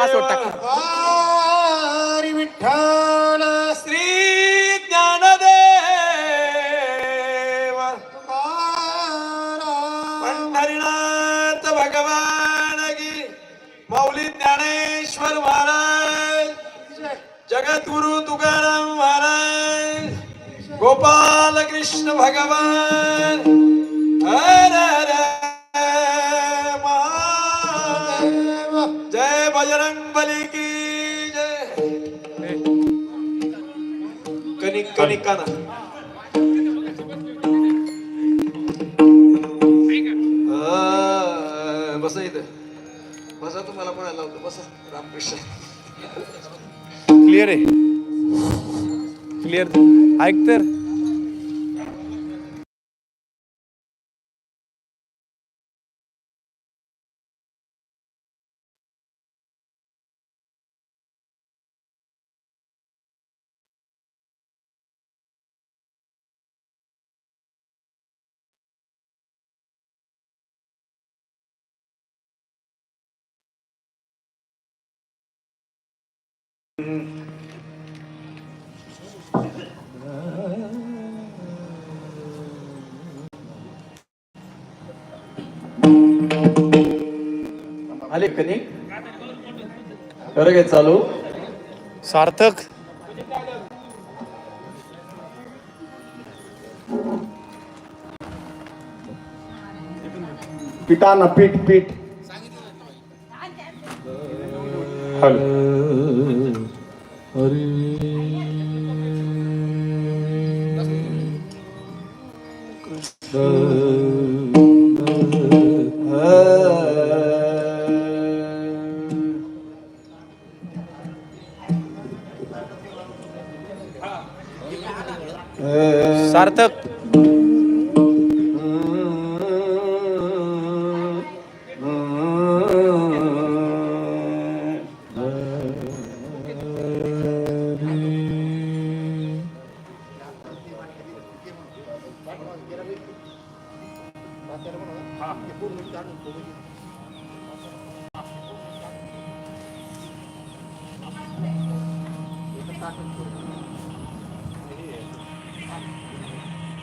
Password टाक हरी विठ्ठल श्री ज्ञानदेव. तुकाराम पंढरीनाथ भगवान की. मौली ज्ञानेश्वर महाराज. जगद्गुरु तुकाराम महाराज. गोपाल कृष्ण भगवान. बजरंग बली की जय। कनिक कनिका ना। बसा इथं. बसा तुम्हाला कोणाला लावतो. बसा रामकृष्ण. क्लिअर आहे? क्लिअर ऐक तर. आले कनिक खरं काय चालू. सार्थक. पिठाना पीठ पीठ सार्थक हरी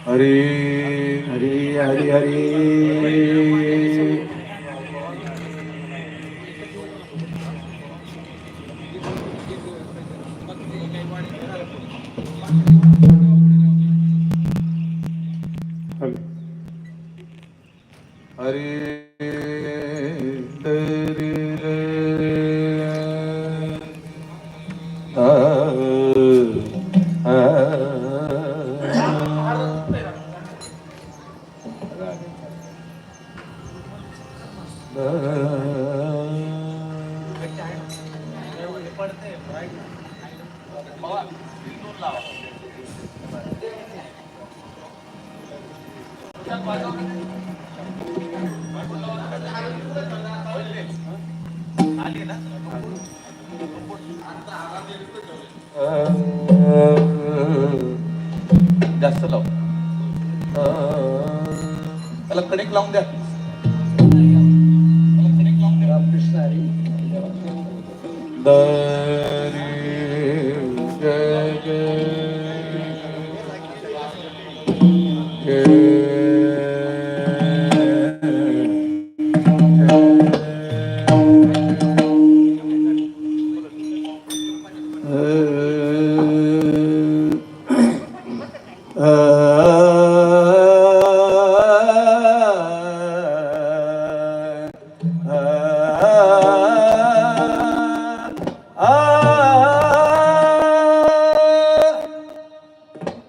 हरी हरी हरी हरी. जास्त लाव. त्याला कणिक लावून द्या. जय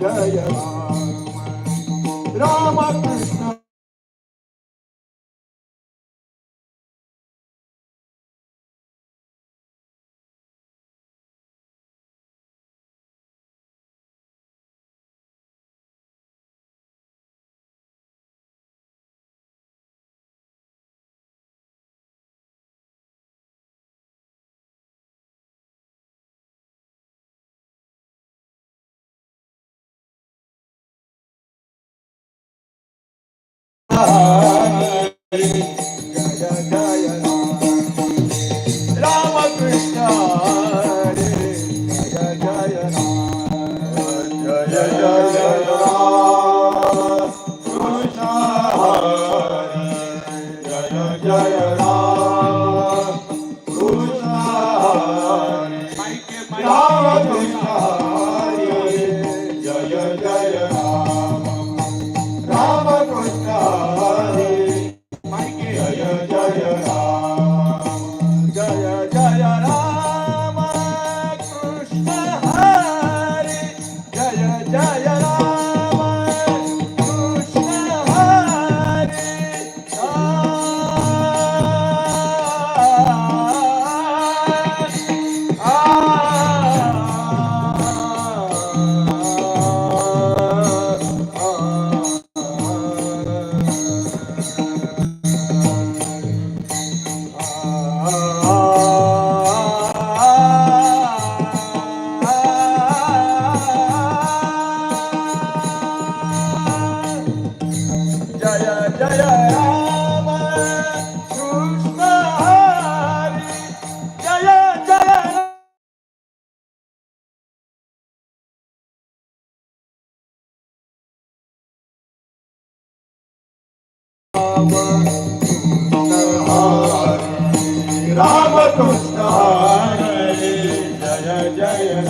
जय हरी जय जय जय राम कृष्ण हरी जय जय